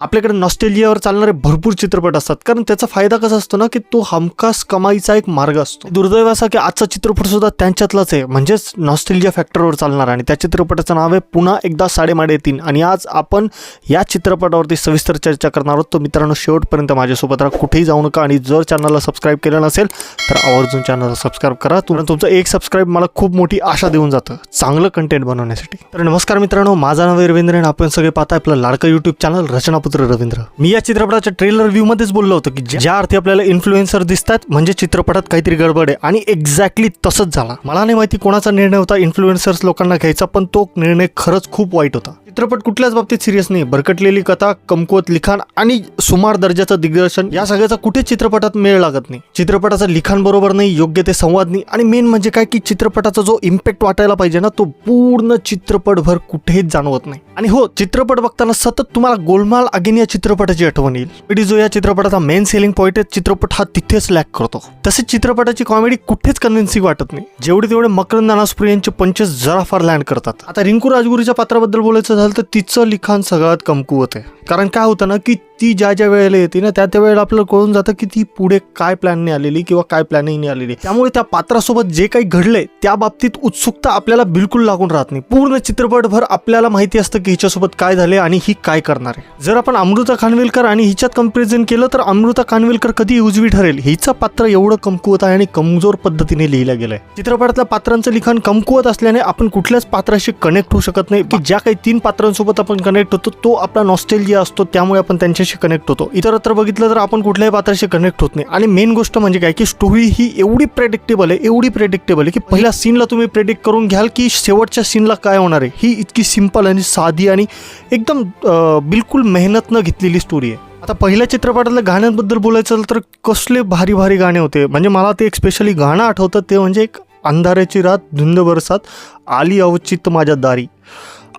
आपल्याकडे नॉस्टेलियावर चालणारे भरपूर चित्रपट असतात. कारण त्याचा फायदा कसा असतो ना की तो हमखास कमाईचा एक मार्ग असतो. दुर्दैव असा की आजचा चित्रपट सुद्धा त्यांच्यातलाच आहे. म्हणजेच नॉस्टेलिया फॅक्टरवर चालणार आणि त्या चित्रपटाचं नाव आहे पुन्हा एकदा साडेमाडे तीन आणि आज आपण या चित्रपटावरती सविस्तर चर्चा करणार आहोत. तो मित्रांनो शेवटपर्यंत माझ्यासोबत राहा. कुठेही जाऊ नका. आणि जर चॅनलला सबस्क्राईब केलं नसेल तर आवर्जून चॅनलला सबस्क्राईब करा. तुम्हाला तुमचं एक सबस्क्राईब मला खूप मोठी आशा देऊन जातं. चांगलं कंटेंट बनवण्यासाठी. तर नमस्कार मित्रांनो. माझं नाव रवींद्र. आणि आपण सगळे पाहता आपलं लाडकं यूट्यूब चॅनल रचनापुत्र रवींद्र. मी या चित्रपटाच्या ट्रेलर व्ह्यू मध्येच बोललो होतो की ज्या अर्थी आपल्याला इन्फ्लुएन्सर दिसतात म्हणजे चित्रपटात काहीतरी गडबड आहे. आणि एक्झॅक्टली तसंच झाला. मला नाही माहिती कोणाचा निर्णय होता इन्फ्लुएन्सर्स लोकांना घ्यायचा पण तो निर्णय खरंच खूप वाईट होता. चित्रपट कुठल्याच बाबतीत सिरियस नाही. भरकटलेली कथा कमकुवत लिखाण आणि सुमार दर्जाचं दिग्दर्शन या सगळ्याचा कुठेच चित्रपटात मेळ लागत नाही. चित्रपटाचं लिखाण बरोबर नाही योग्य ते संवाद नाही. आणि मेन म्हणजे काय की चित्रपटाचा जो इम्पॅक्ट वाटायला पाहिजे ना तो पूर्ण चित्रपटभर कुठेच जाणवत नाही. आणि हो चित्रपट बघताना सतत तुम्हाला गोलमाल अगेन या चित्रपटाची आठवण येईल. इट जो या चित्रपटाचा मेन सेलिंग पॉईंट आहे चित्रपट हा तिथेच लॅक करतो. तसेच चित्रपटाची कॉमेडी कुठेच कन्व्हिन्सिंग वाटत नाही. जेवढे तेवढे मकरंद नानासपुरे यांचे पंचेस जरा फार लँड करतात. आता रिंकू राजगुरूच्या पात्राबद्दल बोलायचं झालं तर तिचं लिखाण सगळ्यात कमकुवत आहे. कारण काय होतं ना की ती ज्या ज्या वेळेला येते ना त्या त्या वेळेला आपल्याला कळून जातं की ती पुढे काय प्लॅनने आलेली किंवा काय प्लॅनिंगने आलेली. त्यामुळे त्या पात्रासोबत जे काही घडलंय त्या बाबतीत उत्सुकता आपल्याला बिलकुल लागून राहत नाही. पूर्ण चित्रपटभर आपल्याला माहिती असतं की हिच्यासोबत काय झाले आणि ही काय करणार आहे. जर आपण अमृता खानविलकर आणि हिच्यात कंपॅरिझन केलं तर अमृता खानविलकर कधी उजवी ठरेल. हिचं पात्र एवढं कमकुवत आहे आणि कमजोर पद्धतीने लिहिलं गेलंय. चित्रपटातल्या पात्रांचं लिखाण कमकुवत असल्याने आपण कुठल्याच पात्राशी कनेक्ट होऊ शकत नाही. की ज्या काही तीन पात्रांसोबत आपण कनेक्ट होतो तो आपला नॉस्टेलिया असतो त्यामुळे आपण त्यांच्याशी कनेक्ट होतो. इतरत्र बघितलं तर आपण कुठल्याही पात्राशी कनेक्ट होत नाही. आणि मेन गोष्ट म्हणजे काय? की स्टोरी ही एवढी प्रेडिक्टेबल आहे एवढी प्रेडिक्टेबल आहे की पहिल्या सीनला तुम्ही प्रेडिक्ट करून घ्याल की शेवटच्या सीनला काय होणार आहे. ही इतकी सिंपल आणि साधी आणि एकदम बिलकुल मेहनत न घेतलेली स्टोरी आहे. आता पहिल्या चित्रपटातल्या गाण्यांबद्दल बोलायचं झालं तर कसले भारी भारी गाणे होते. म्हणजे मला ते एक स्पेशली गाणं आठवतं ते म्हणजे एक अंधाऱ्याची रात धुंद बरसात आली अवचित माझ्या दारी.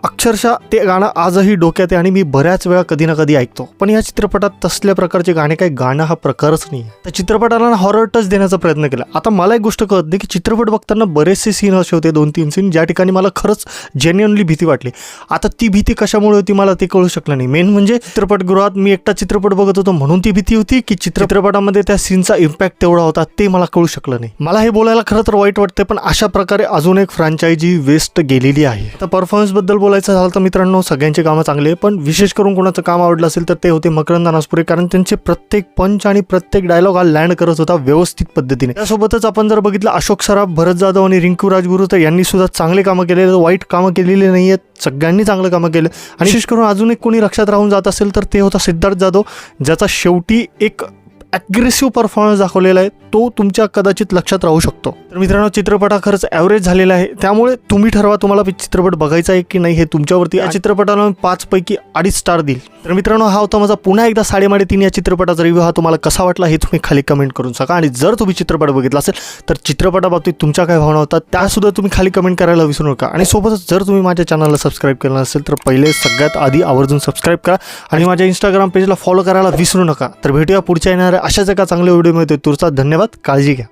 अक्षरशः ते गाणं आजही डोक्यात आहे आणि मी बऱ्याच वेळा कधी ना कधी ऐकतो. पण या चित्रपटात तसल्या प्रकारचे गाणे काही गाणं हा प्रकारच नाही आहे त्या चित्रपटाला हॉरर टच देण्याचा प्रयत्न केला. आता मला एक गोष्ट कळत नाही की चित्रपट बघताना बरेचसे सीन असे होते दोन तीन सीन ज्या ठिकाणी मला खरंच जेन्युअनली भीती वाटली. आता ती भीती कशामुळे होती मला ते कळू शकलं नाही. मेन म्हणजे चित्रपटगृहात मी एकटा चित्रपट बघत होतो म्हणून ती भीती होती की चित्रपटामध्ये त्या सीनचा इम्पॅक्ट तेवढा होता ते मला कळू शकलं नाही. मला हे बोलायला खरं तर वाईट वाटते पण अशा प्रकारे अजून एक फ्रँचायझी वेस्ट गेलेली आहे. तर परफॉर्मन्सबद्दल बोला बोलायचं झालं तर मित्रांनो सगळ्यांची कामं चांगली आहे पण विशेष करून कोणाचं काम आवडलं असेल तर ते होते मकरंद नासपुरे कारण त्यांचे प्रत्येक पंच आणि प्रत्येक डायलॉग हा लँड करत होता व्यवस्थित पद्धतीने. त्यासोबतच आपण जर बघितलं अशोक सराफ भरत जाधव आणि रिंकू राजगुरू तर यांनी सुद्धा चांगले कामं केलेले वाईट कामं केलेली नाही आहेत. सगळ्यांनी चांगलं कामं केलं. आणि विशेष करून अजून एक कोणी लक्षात राहून जात असेल तर ते होता सिद्धार्थ जाधव ज्याचा शेवटी एक ॲग्रेसिव्ह परफॉर्मन्स दाखवलेला आहे तो तुमच्या कदाचित लक्षात राहू शकतो. तर मित्रांनो चित्रपट हा खरंच ॲव्हरेज झालेला आहे. त्यामुळे तुम्ही ठरवा तुम्हाला चित्रपट बघायचा आहे की नाही हे तुमच्यावरती. या चित्रपटाला मी पाच पैकी अडीच स्टार देईल. तर मित्रांनो हा होता माझा पुन्हा एकदा साडेमाडे तीन या चित्रपटाचा रिव्ह्यू हा तुम्हाला कसा वाटला हे तुम्ही खाली कमेंट करून सांगा. आणि जर तुम्ही चित्रपट बघितला असेल तर चित्रपटाबाबतीत तुमच्या काय भावना होतात त्यासुद्धा तुम्ही खाली कमेंट करायला विसरू नका. आणि सोबतच जर तुम्ही माझ्या चॅनलला सबस्क्राईब केलं नसेल तर पहिले सगळ्यात आधी आवर्जून सबस्क्राईब करा. आणि माझ्या इंस्टाग्राम पेजला फॉलो करायला विसरू नका. तर भेटूया पुढच्या येणाऱ्या अशाच एका चांगल्या व्हिडिओमध्ये तुरचा धन्यवाद. काळजी घ्या.